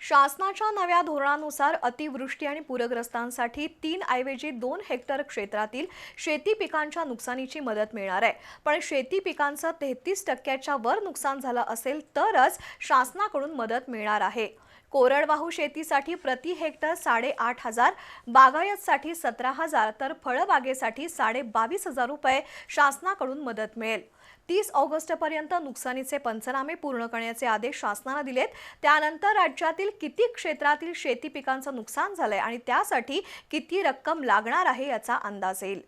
शासनाच्या नव्या धोरणानुसार अतिवृष्टी आणि पूरग्रस्तांसाठी तीन ऐवजी दोन हेक्टर क्षेत्रातील शेती पिकांच्या नुकसानीची मदत मिळणार आहे. पण शेती पिकांचं तेहतीस टक्क्याच्या वर नुकसान झालं असेल तरच शासनाकडून मदत मिळणार आहे. कोरडवाहू शेतीसाठी प्रति हेक्टर साडेआठ हजार बागायतसाठी सतरा हजार तर फळबागेसाठी साडे बावीस हजार रुपये शासनाकडून मदत मिळेल. तीस ऑगस्टपर्यंत नुकसानीचे पंचनामे पूर्ण करण्याचे आदेश शासनानं दिलेत. त्यानंतर राज्यातील किती क्षेत्रातील शेती पिकांचं नुकसान झालंय आणि त्यासाठी किती रक्कम लागणार आहे याचा अंदाज येईल.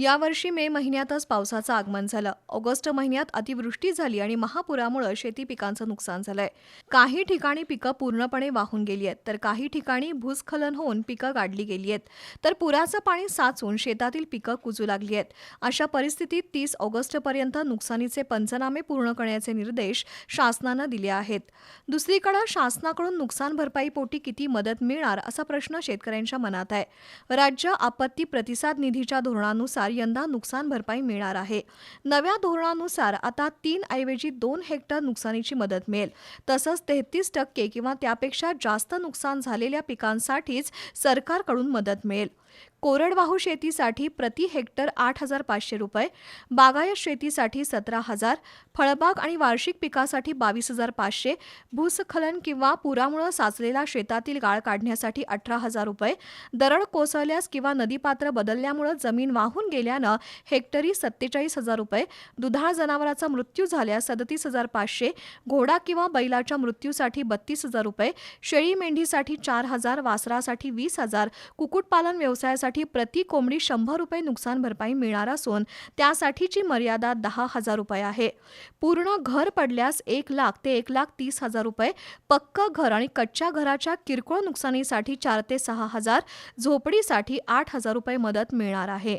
यावर्षी मे महिन्यातच पावसाचं आगमन झालं. ऑगस्ट महिन्यात अतिवृष्टी झाली आणि महापुरामुळे शेती पिकांचं नुकसान झालंय. काही ठिकाणी पिकं पूर्णपणे वाहून गेली आहेत तर काही ठिकाणी भूस्खलन होऊन पिकं गाडली गेली आहेत. तर पुराचं पाणी साचून शेतातील पिकं कुजू लागली आहेत. अशा परिस्थितीत तीस ऑगस्टपर्यंत नुकसानीचे पंचनामे पूर्ण करण्याचे निर्देश शासनानं दिले आहेत. दुसरीकडे शासनाकडून नुकसान भरपाईपोटी किती मदत मिळणार असा प्रश्न शेतकऱ्यांच्या मनात आहे. राज्य आपत्ती प्रतिसाद निधीच्या धोरणानुसार यंदा नुकसान भरपाई मिळणार आहे. नव्या धोरणानुसार आता तीन ऐवजी दोन हेक्टर नुकसानीची मदत मिळेल. तसंच तेहतीस टक्के किंवा त्यापेक्षा जास्त नुकसान झालेल्या पिकांसाठीच सरकारकडून मदत मिळेल. कोरडवाहू शेतीसाठी प्रति हेक्टर आठ हजार पाचशे रुपये बागायत शेतीसाठी सतरा हजार फळबाग आणि वार्षिक पिकासाठी बावीस हजार पाचशे भूस्खलन किंवा पुरामुळे साचलेला शेतातील गाळ काढण्यासाठी अठरा हजार रुपये दरड कोसळल्यास किंवा नदीपात्र बदलल्यामुळे जमीन वाहून गेल्यानं हेक्टरी सत्तेचाळीस हजार रुपये दुधाळ जनावराचा मृत्यू झाल्यास सदतीस हजार पाचशे घोडा किंवा बैलाच्या मृत्यूसाठी बत्तीस हजार रुपये शेळी मेंढीसाठी चार हजार वासरासाठी वीस हजार कुक्कुटपालन व्यवसायासाठी प्रति कोंबडी शंभर रुपये नुकसान भरपाई मिळणार असून त्यासाठीची मर्यादा दहा हजार रुपये आहे. पूर्ण घर पडल्यास एक लाख ते एक लाख तीस हजार रुपये पक्क घर आणि कच्च्या घराच्या किरकोळ नुकसानीसाठी चार ते सहा हजार झोपडीसाठी आठ हजार रुपये मदत मिळणार आहे.